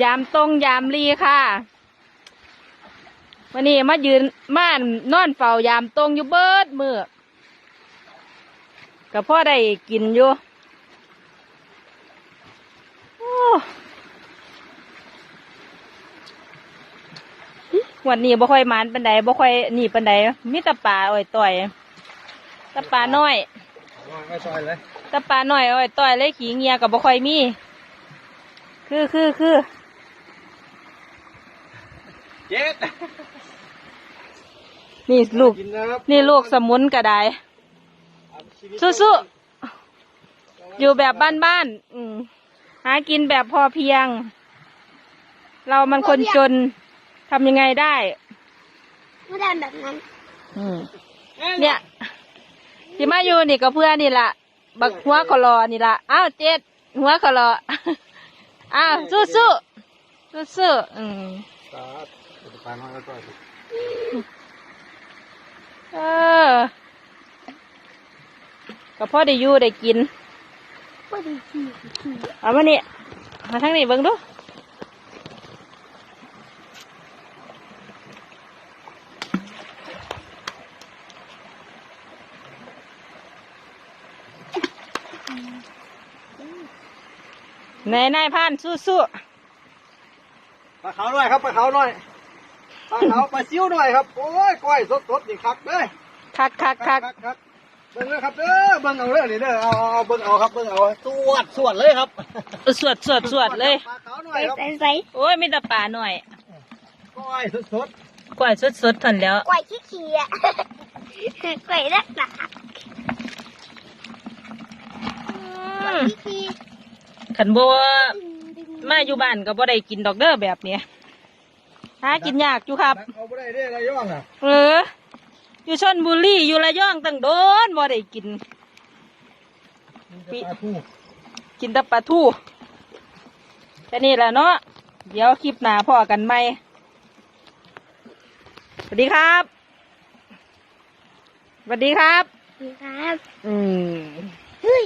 ยามตรงยามรีค่ะวันนี้มายืนม่านนอนเฝ้ายามตรงอยู่เบิดมือกับพ่อได้กินอยู่โอ้วันนี้บ่ค่อยหมานปันใดบ่ค่อยหนีปันใดมีแตะปลาอ่อยต่อยแตะปลาน้อยไม่ซอยเลยแตะปลาน้อยอ่อยต่อยเลยขี้เงียกับบ่ค่อยมี คือคือคือ เจ็ดนี่ลูก กินนะครับนี่ลูกสมุนก็ได้สู้ๆอยู่แบบบ้านๆอืมหากินแบบพอเพียง เรามันคนจนทำยังไงได้ ไม่ได้แบบนั้น อืมเนี่ยที่มาอยู่นี่ก็เพื่อนี่ละบักหัวขอรอนี่ละอ้าวเจ็ดหัวขอรออ้าวสู้สู้สู้สู้ๆอืมตา ปลาน้อยแล้วก็เออก็พ่อได้อยู่ได้กินไม่ได้ขี่ขี่เอามานี่มาทางนี้เบิ่งดูนายนายพานสู้สู้ปลาขาวหน่อยครับปลาขาวหน่อย ปลาขาวปลาซิวหน่อยครับ โอ้ยก้อยสดสดๆนี่คักเด้อคักคักคักคักเบิ่งเลยครับเด้อเบิ่งเอาเลยนี่เด้อเอาเอาเอาเบิ่งเอาครับเบิ่งเอาสวดสวดเลยครับสวดสวดสวดเลยปลาขาวหน่อใส่ยครับใส่ใส่โอ้ยมีแต่ป่าหน่อยก้อยสดสดกล้วยสดสดๆทันแล้วกล้วยขี้ขี่อะกล้วยรักหนาอืมขี้ขี่ขันบัวมาอยู่บ้านก็บ่ได้กินดอกเด้อแบบเนี้ย หากินยากอยู่ครับ เอาไปได้เด้อระยองอะเออ อยู่ชนบุรีอยู่ระยองตั้งโดนบ่ได้กิน มีแต่ปลาทูกินแต่ปลาทูแค่นี้แหละเนาะ เดี๋ยวคลิปหน้าพ่อกันไหมสวัสดีครับ สวัสดีครับครับ อืม เฮ้ย